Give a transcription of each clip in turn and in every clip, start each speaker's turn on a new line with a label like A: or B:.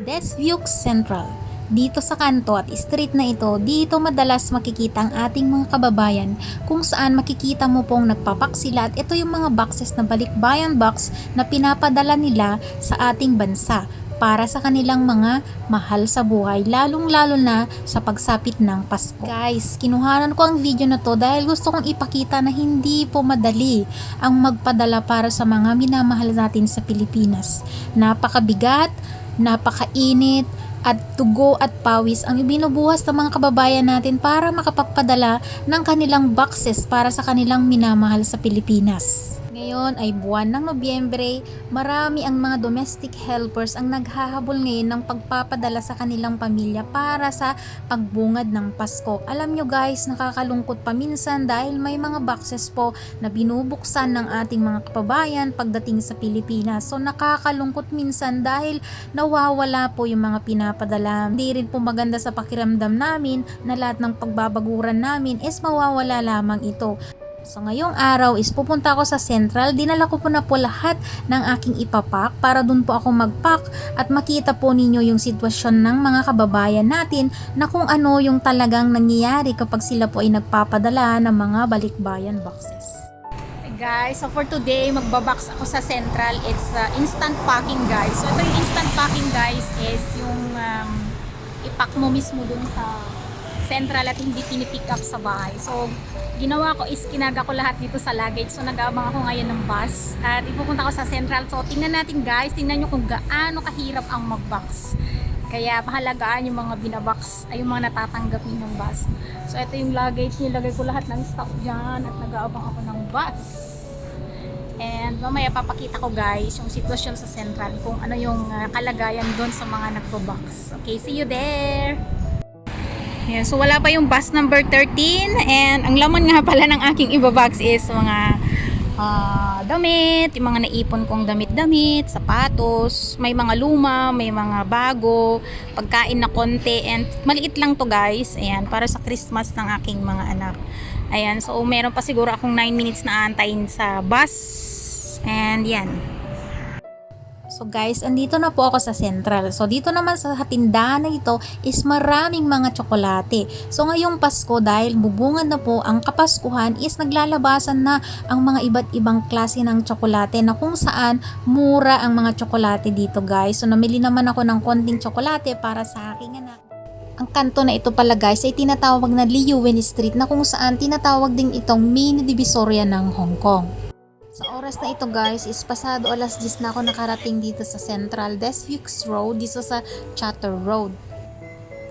A: Desviuk Central. Dito sa kanto at street na ito, dito madalas makikita ang ating mga kababayan kung saan makikita mo pong nagpapak sila at ito yung mga boxes na balikbayan box na pinapadala nila sa ating bansa para sa kanilang mga mahal sa buhay, lalong-lalo na sa pagsapit ng Pasko. Guys, kinuhanan ko ang video na to dahil gusto kong ipakita na hindi po madali ang magpadala para sa mga minamahal natin sa Pilipinas. Napakabigat, napakainit, at tugo at pawis ang ibinubuhas ng mga kababayan natin para makapagpadala ng kanilang boxes para sa kanilang minamahal sa Pilipinas. Ngayon ay buwan ng Nobyembre, marami ang mga domestic helpers ang naghahabol ngayon ng pagpapadala sa kanilang pamilya para sa pagbungad ng Pasko. Alam nyo guys, nakakalungkot paminsan dahil may mga boxes po na binubuksan ng ating mga kababayan pagdating sa Pilipinas. So nakakalungkot minsan dahil nawawala po yung mga pinapadala. Hindi rin po maganda sa pakiramdam namin na lahat ng pagbabaguran namin is mawawala lamang ito. So ngayong araw is pupunta ako sa Central. Dinala ko po na po lahat ng aking ipapak para dun po ako magpack at makita po ninyo yung sitwasyon ng mga kababayan natin na kung ano yung talagang nangyayari kapag sila po ay nagpapadala ng mga balikbayan boxes.
B: Hey guys, so for today, magbabox ako sa Central. It's uh, instant packing guys. So ito yung instant packing guys is yung um, ipack mo mismo dun sa Central at hindi pinipick up sa bahay. So ginawa ko is kinaga ko lahat dito sa luggage. So nag-aabang ako ngayon ng bus at ipupunta ko sa Central. So tingnan natin guys, tingnan nyo kung gaano kahirap ang mag-box. Kaya pahalagaan yung mga binabox ay yung mga natatanggap ninyong bus. So ito yung luggage, nilagay ko lahat ng stuff dyan at nag-aabang ako ng bus. And mamaya papakita ko guys yung sitwasyon sa Central kung ano yung uh, kalagayan doon sa mga nagbo-box. Okay, see you there! Yeah, so wala pa yung bus number 13 and ang laman nga pala ng aking ibabox is mga ah, damit, yung mga naipon kong damit-damit, sapatos, may mga luma, may mga bago, pagkain na konti and maliit lang to guys. Ayan, para sa Christmas ng aking mga anak. Ayan, so meron pa siguro akong 9 minutes na antayin sa bus. And yan.
A: So guys, andito na po ako sa Central. So dito naman sa tindahan na ito is maraming mga tsokolate. So ngayong Pasko dahil bubungad na po ang Kapaskuhan is naglalabasan na ang mga iba't ibang klase ng tsokolate na kung saan mura ang mga tsokolate dito guys. So namili naman ako ng konting tsokolate para sa aking anak. Ang kanto na ito pala guys ay tinatawag na Liyuwen Street na kung saan tinatawag din itong mini divisoria ng Hong Kong. Sa oras na ito guys, is pasado alas 10 na ako nakarating dito sa Central Desvieux Road, dito sa Chatter Road.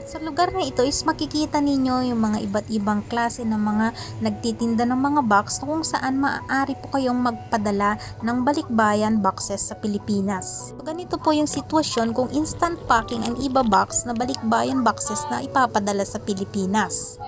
A: At sa lugar na ito is makikita ninyo yung mga iba't ibang klase ng mga nagtitinda ng mga box kung saan maaari po kayong magpadala ng balikbayan boxes sa Pilipinas. So, ganito po yung sitwasyon kung instant packing ang iba box na balikbayan boxes na ipapadala sa Pilipinas.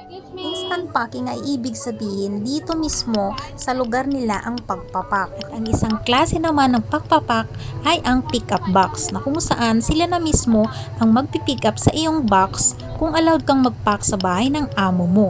A: Instant packing ay ibig sabihin dito mismo sa lugar nila ang pagpapak. Ang isang klase naman ng pagpapak ay ang pick-up box na kung saan sila na mismo ang magpipick up sa iyong box kung allowed kang mag-pack sa bahay ng amo mo.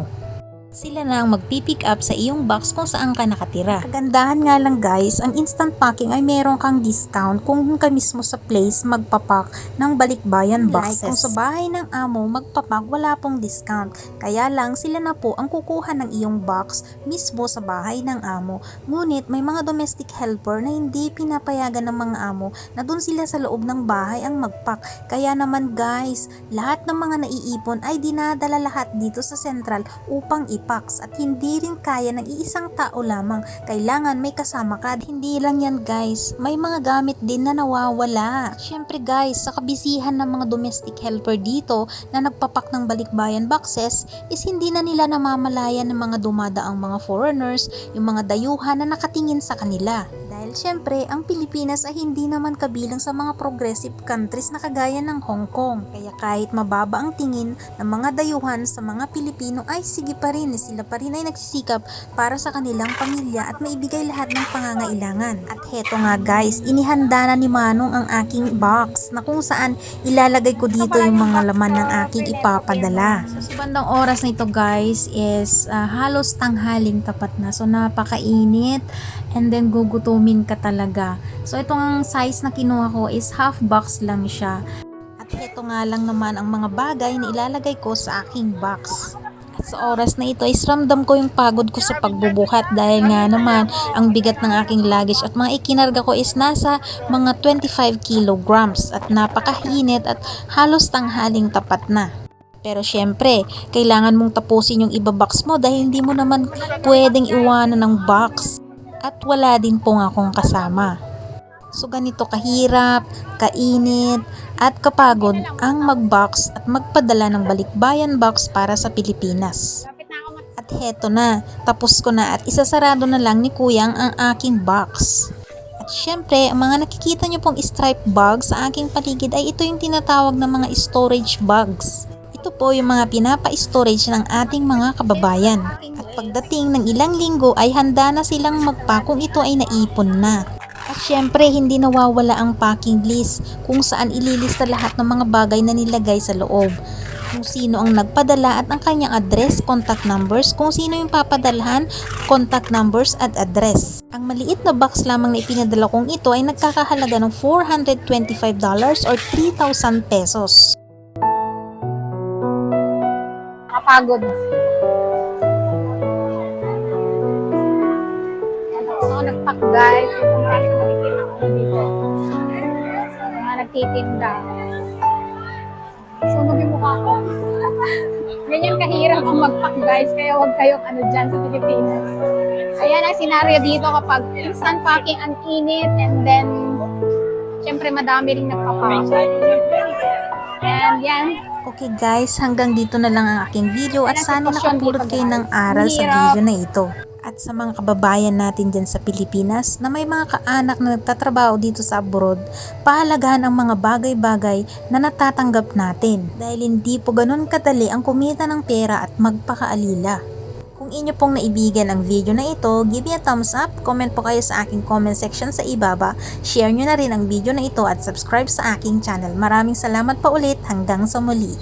A: Sila na ang magpipick up sa iyong box kung saan ka nakatira. Kagandahan nga lang guys, ang instant packing ay meron kang discount kung ka mismo sa place magpapak ng balikbayan boxes. Like kung sa bahay ng amo magpapak, wala pong discount. Kaya lang sila na po ang kukuha ng iyong box mismo sa bahay ng amo. Ngunit may mga domestic helper na hindi pinapayagan ng mga amo na dun sila sa loob ng bahay ang magpack. Kaya naman guys, lahat ng mga naiipon ay dinadala lahat dito sa central upang ipax at hindi rin kaya ng iisang tao lamang. Kailangan may kasama ka. Hindi lang yan guys, may mga gamit din na nawawala. Syempre guys, sa kabisihan ng mga domestic helper dito na nagpapak ng balikbayan boxes is hindi na nila namamalayan ng mga dumadaang mga foreigners, yung mga dayuhan na nakatingin sa kanila. Syempre, ang Pilipinas ay hindi naman kabilang sa mga progressive countries na kagaya ng Hong Kong. Kaya kahit mababa ang tingin ng mga dayuhan sa mga Pilipino ay sige pa rin, sila pa rin ay nagsisikap para sa kanilang pamilya at maibigay lahat ng pangangailangan. At heto nga guys, inihanda na ni Manong ang aking box na kung saan ilalagay ko dito yung mga laman ng aking ipapadala. So sa bandang oras na ito guys is ah, halos tanghaling tapat na. So napakainit and then gugutumin ka talaga. So itong size na kinuha ko is half box lang siya. At Ito nga lang naman ang mga bagay na ilalagay ko sa aking box. At sa oras na ito is ramdam ko yung pagod ko sa pagbubuhat dahil nga naman ang bigat ng aking luggage at mga ikinarga ko is nasa mga 25 kilograms at napakahinit at halos tanghaling tapat na. Pero syempre, kailangan mong tapusin yung ibabox mo dahil hindi mo naman pwedeng iwanan ng box. At wala din pong akong kasama. So ganito kahirap, kainit, at kapagod ang mag-box at magpadala ng balikbayan box para sa Pilipinas. At heto na, tapos ko na at isasarado na lang ni Kuyang ang aking box. At syempre, ang mga nakikita nyo pong stripe bag sa aking paligid ay ito yung tinatawag na mga storage bags. Ito po yung mga pinapa-storage ng ating mga kababayan. At pagdating ng ilang linggo ay handa na silang magpa kung ito ay naipon na. At syempre, hindi nawawala ang packing list kung saan ililista lahat ng mga bagay na nilagay sa loob. Kung sino ang nagpadala at ang kanyang address, contact numbers, kung sino yung papadalhan, contact numbers at address. Ang maliit na box lamang na ipinadala kong ito ay nagkakahalaga ng $425 or 3,000 pesos.
B: Nakapagod. Guys. Ko dito. Mga nagtitinda. Sunog yung mukha ko. Ganyan kahirap ang magpack guys. Kaya huwag kayong ano dyan sa Pilipinas. Ayan ang senaryo dito kapag instant packing ang init and then syempre madami rin nagpapack. And yan,
A: Okay guys, hanggang dito na lang ang aking video at sana nakapulot kayo ng aral sa video na ito. At sa mga kababayan natin dyan sa Pilipinas na may mga kaanak na nagtatrabaho dito sa abroad, pahalagahan ang mga bagay-bagay na natatanggap natin dahil hindi po ganun kadali ang kumita ng pera at magpakaalila. Kung inyo pong naibigan ang video na ito, give me a thumbs up, comment po kayo sa aking comment section sa ibaba, share nyo na rin ang video na ito at subscribe sa aking channel. Maraming salamat pa ulit hanggang sa muli.